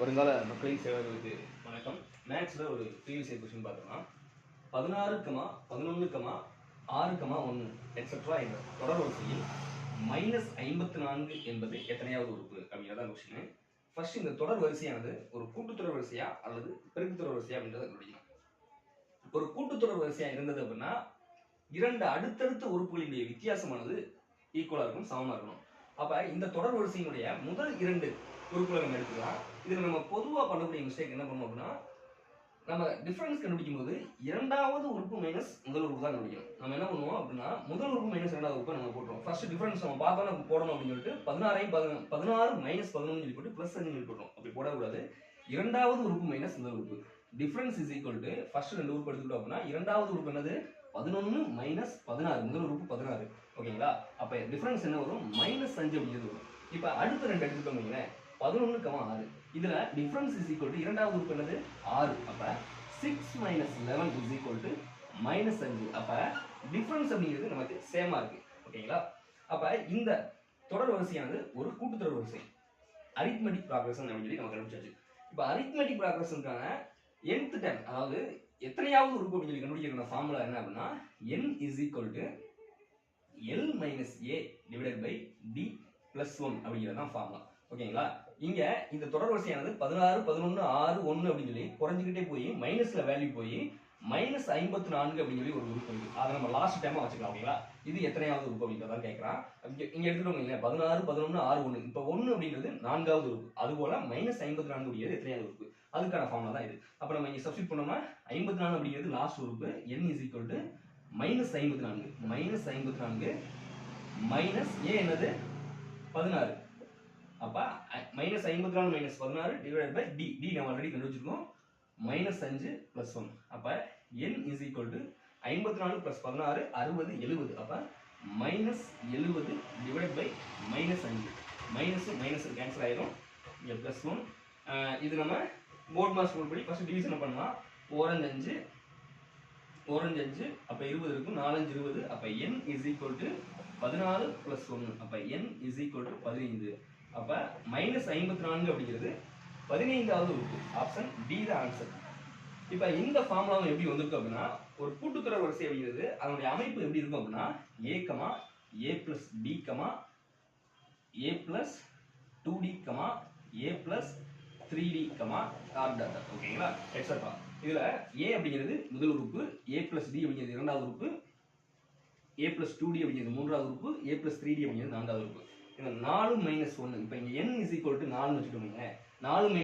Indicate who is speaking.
Speaker 1: வருங்கால மக்களின் சேவர்களுக்கு வணக்கம். மேக்ஸில் ஒரு ப்ரீவியஸ் இயர் கொஸ்டின் பார்த்தோம்னா பதினாறு கமா பதினொன்று கமா ஆறு கமா ஒன்று எக்ஸட்ரா என்ற தொடர் வரிசையில் மைனஸ் ஐம்பத்தி நான்கு என்பது எத்தனையாவது உறுப்பு அப்படிங்கிறதான் கொஸ்டின் ஃபர்ஸ்ட் இந்த தொடர் வரிசையானது ஒரு கூட்டுத்தொடர் வரிசையா அல்லது பெருக்குத்தொடர் வரிசையா அப்படின்றத கண்டுபிடிக்கணும் ஒரு கூட்டுத்தொடர் வரிசையா இருந்தது அப்படின்னா இரண்டு அடுத்தடுத்த உறுப்புகளினுடைய வித்தியாசமானது ஈக்குவலாக இருக்கும் சமமாக இருக்கணும். அப்போ இந்த தொடர் வரிசையினுடைய முதல் இரண்டு உறுப்புகளை நம்ம எடுத்துக்கலாம். இதில் நம்ம பொதுவாக பண்ணக்கூடிய மிஸ்டேக் என்ன பண்ணுவோம் அப்படின்னா நம்ம டிஃப்ரென்ஸ் கண்டுபிடிக்கும் போது இரண்டாவது உறுப்பு மைனஸ் முதல் உறுப்பு தான் கண்டுபிடிக்கணும். நம்ம என்ன பண்ணுவோம் அப்படின்னா முதல் உறுப்பு மைனஸ் இரண்டாவது உறுப்பை நம்ம போட்டுருவோம். ஃபர்ஸ்ட் டிஃபரன்ஸ் நம்ம பார்த்தோம் நம்ம போடணும் அப்படின்னு சொல்லிட்டு பதினாறையும் பதின- பதினாறு மைனஸ் பதினொன்று சொல்லி போட்டு ப்ளஸ் அஞ்சு சொல்லி போட்டுரும் அப்படி போடக்கூடாது. இரண்டாவது உறுப்பு மைனஸ் முதல் உறுப்பு. Difference is equal to first ரெண்டு உறுப்பு எடுத்துக்கிட்டோம் அப்படின்னா இரண்டாவது உறுப்பு என்னது? பதினொன்று மைனஸ் பதினாறு. முதல் உறுப்பு பதினாறு. ஓகேங்களா? அப்போ டிஃப்ரென்ஸ் என்ன வரும்? மைனஸ் அஞ்சு அப்படிங்கிறது வரும். இப்போ அடுத்த ரெண்டு எடுத்துக்கிட்டோம் வைங்களேன். பதினொன்று கமா ஆறு. இதில் டிஃப்ரென்ஸ் இஸ் ஈக்குவல் டு இரண்டாவது உறுப்பு என்னது? ஆறு. அப்போ six minus eleven is equal to minus அஞ்சு. அப்போ டிஃப்ரென்ஸ் அப்படிங்கிறது நமக்கு சேமா இருக்குது ஓகேங்களா அப்போ இந்த தொடர் வரிசையானது ஒரு கூட்டுத்தொடர் வரிசை. அரித்மெட்டிக் ப்ராக்ரஸ் அப்படின்னு சொல்லி நம்ம கண்டுபிடிச்சாச்சு. இப்போ அரித்மெட்டிக் ப்ராக்ரஷனுக்கான என்த் டைம் அதாவது எத்தனையாவது உறுப்பு அப்படின்னு சொல்லி கண்டுபிடிக்கிற ஃபார்முலா என்ன அப்படின்னா N is equal to L minus A divided by D plus one அப்படிங்கிறது தான் ஃபார்முலா ஓகேங்களா இங்க இந்த தொடர் வரிசையானது பதினாறு பதினொன்று ஆறு ஒன்று அப்படின்னு சொல்லி குறைஞ்சிக்கிட்டே போய் மைனஸ்ல வேல்யூ போய் மைனஸ் ஐம்பத்தி நான்கு அப்படின்னு சொல்லி ஒரு உறுப்பு இருக்கு. அதை நம்ம லாஸ்ட் டைமா வச்சுக்கலாம் ஓகேங்களா இது எத்தனையாவது உறுப்பு அப்படின்றதான் கேட்கறான். இங்க இங்க எடுத்துட்டோம் இல்லையா? பதினாறு பதினொன்று ஆறு ஒன்று இப்போ ஒன்று அப்படின்றது நான்காவது உறுப்பு அது போல மைனஸ் ஐம்பத்தி நான்கு அப்படிங்கிறது எத்தனையாவது உறுப்பு அதுக்கான ஃபார்முலா தான் இது. அப்போ நம்ம இங்கே சப்ஸ்டிட் பண்ணோம்னா ஐம்பத்தி நாலு அப்படிங்கிறது லாஸ்ட் உறுப்பு N is equal to minus ஐம்பத்தி நான்கு. மைனஸ் ஐம்பத்தி நான்கு மைனஸ் ஏ என்னது? பதினாறு. அப்போ மைனஸ் ஐம்பத்தி நாலு மைனஸ் பதினாறு டிவைட் பை டி டி நம்ம ஆல்ரெடி கண்டுபிடிச்சிருக்கோம். மைனஸ் அஞ்சு ப்ளஸ் ஒன் அப்போ என் இஸ் ஈக்குவல் டு ஐம்பத்தி நாலு ப்ளஸ் பதினாறு அறுபது எழுபது. அப்போ மைனஸ் எழுபது டிவைட் பை மைனஸ் அஞ்சு. மைனஸ் மைனஸு கேன்சல் ஆயிரும். இங்கே ப்ளஸ் ஒன் இது நம்ம போர்ட் மாஸ் ரூல் படி ஃபஸ்ட்டு டிவிஷன் பண்ணலாம் ஓரஞ்சு அஞ்சு ஓரஞ்சு அஞ்சு அப்போ இருபது இருக்கும். நாலஞ்சு இருபது. அப்போ என் இஸ் ஈக்குவல் டு பதினாலு ப்ளஸ் ஒன்று அப்போ என் இஸ் ஈக்குவல் டு பதினைந்து. அப்போ மைனஸ் ஐம்பத்தி நான்கு அப்படிங்கிறது பதினைந்தாவது உறுப்பு. ஆப்ஷன் டி தான் ஆன்சர் இப்போ இந்த ஃபார்முலாவும் எப்படி வந்திருக்கு அப்படின்னா ஒரு கூட்டுத்தொடர் வரிசை அப்படிங்கிறது அதனுடைய அமைப்பு எப்படி இருக்கும் அப்படின்னா A comma A plus B comma A plus two D comma A plus three D comma R டாட்டா ஓகேங்களா எக்ஸட்ரா இதுல ஏ அப்படிங்கிறது முதல் உறுப்பு ஏ பிளஸ் டி அப்படிங்கிறது இரண்டாவது உறுப்பு ஏ பிளஸ் டூ டி அப்படிங்கிறது மூன்றாவது உறுப்பு ஏ பிளஸ் த்ரீ டி அப்படிங்கிறது நான்காவது உறுப்பு. நாலு மைனஸ் ஒன்று இப்போ இங்கே என் இஸ் ஈக்குவல் டு நாலுன்னு வச்சுக்கோங்க நாலு